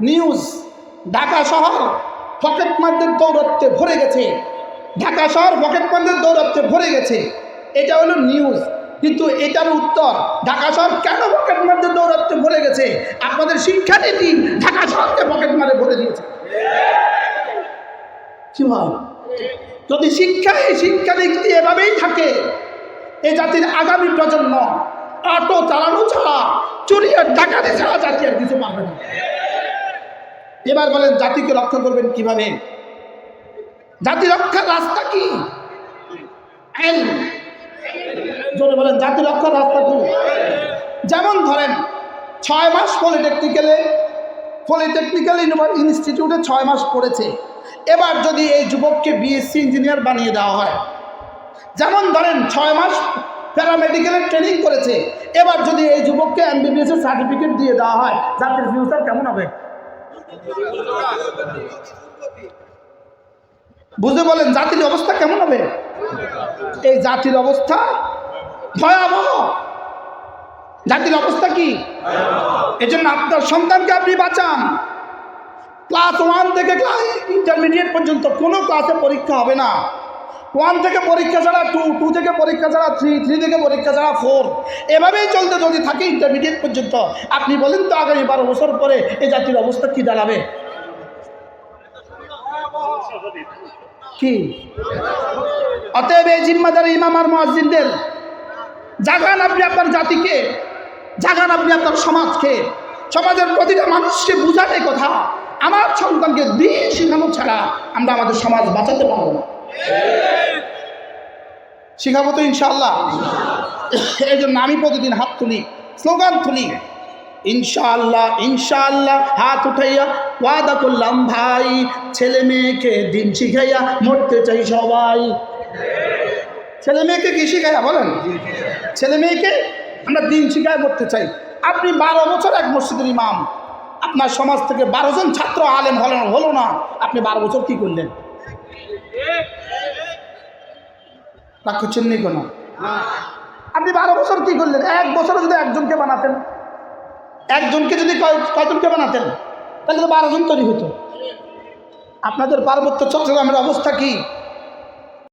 News Dhaka শহর পকেটমারদের দৌরত্বে ভরে গেছে। ঢাকা শহর পকেটমারদের দৌরত্বে ভরে গেছে। এটা হলো নিউজ। কিন্তু এটার উত্তর, ঢাকা শহর কেন পকেট পকেটমারদের দৌরত্বে ভরে গেছে? আপনাদের শিক্ষানীতি ঢাকা শহরকে পকেটমারে ভরে দিয়েছে। কি ভাই যদি শিক্ষা, এই শিক্ষানীতি এভাবেই থাকে, এ জাতির আগামী প্রজন্ম অটো চালানো ছাড়া, চুরি আর ডাকাতি ছাড়া জাতি আর কিছু পারবে না। এবার বলেন, জাতিকে রক্ষা করবেন কীভাবে? জাতি রক্ষার রাস্তা কি? বলেন, জাতি রক্ষার রাস্তা কি? যেমন ধরেন, ছয় মাস পলিটেকনিক্যালে, পলিটেকনিক্যাল ইনস্টিটিউটে ছয় মাস পড়েছে। এবার যদি এই যুবককে বিএসসি ইঞ্জিনিয়ার বানিয়ে দেওয়া হয়, যেমন ধরেন, ছয় মাস প্যারামেডিক্যালের ট্রেনিং করেছে, এবার যদি এই যুবককে এমবিবিএস এর সার্টিফিকেট দিয়ে দেওয়া হয়, জাতির ফিউচার কেমন হবে? বুঝে বলেন, জাতির অবস্থা কেমন হবে? এই জাতির অবস্থা ভয়াবহ। জাতির অবস্থা কি? এজন্য আপনার সন্তানকে আপনি বাঁচান। ক্লাস ওয়ান থেকে ক্লাস ইন্টারমিডিয়েট পর্যন্ত কোনো ক্লাসে পরীক্ষা হবে না। ওয়ান থেকে পরীক্ষা ছাড়া টু টু থেকে পরীক্ষা ছাড়া থ্রি থ্রি থেকে পরীক্ষা ছাড়া ফোর এভাবেই চলতে যদি থাকে ইন্টারমিডিয়েট পর্যন্ত। আপনি বলেন তো আগামী বারো বছর পরে এই জাতির অবস্থা কী দাঁড়াবে? কি? অতএব এই জিম্মাদার ইমাম আর জাগান আপনি আপনার জাতিকে, জাগান আপনি আপনার সমাজকে, সমাজের প্রতিটা মানুষকে বুঝাতে কথা। আমার সন্তানকে দিয়ে শেখানো ছাড়া আমরা আমাদের সমাজ বাঁচাতে পারব না। শিখাবো তো ইনশাল্লাহ এই জন্য আমি প্রতিদিন হাত তুলি, স্লোগান তুলি। ইনশাল্লাহ ইনশাল্লাহ হাত উঠাইয়া ওয়াদা করলাম ভাই, ছেলে মেয়েকে দিন শিখাইয়া মরতে চাই সবাই। ছেলে মেয়েকে কি শিখাইয়া বলেন? ছেলে মেয়েকে আমরা দিন শিখায় মরতে চাই। আপনি বারো বছর এক মসজিদের ইমাম। আপনার সমাজ থেকে বারো জন ছাত্র আলেম হলেন, হলো না। আপনি বারো বছর কি করলেন? রাগ করছেন নি কোনো। আপনি বারো বছর কি করলেন? এক বছরে যদি একজনকে বানাতেন, একজনকে যদি কয়- কয়জনকে বানাতেন, তাহলে তো বারো জন তৈরি হতো। আপনাদের পার্বত্য চট্টগ্রামের অবস্থা কি?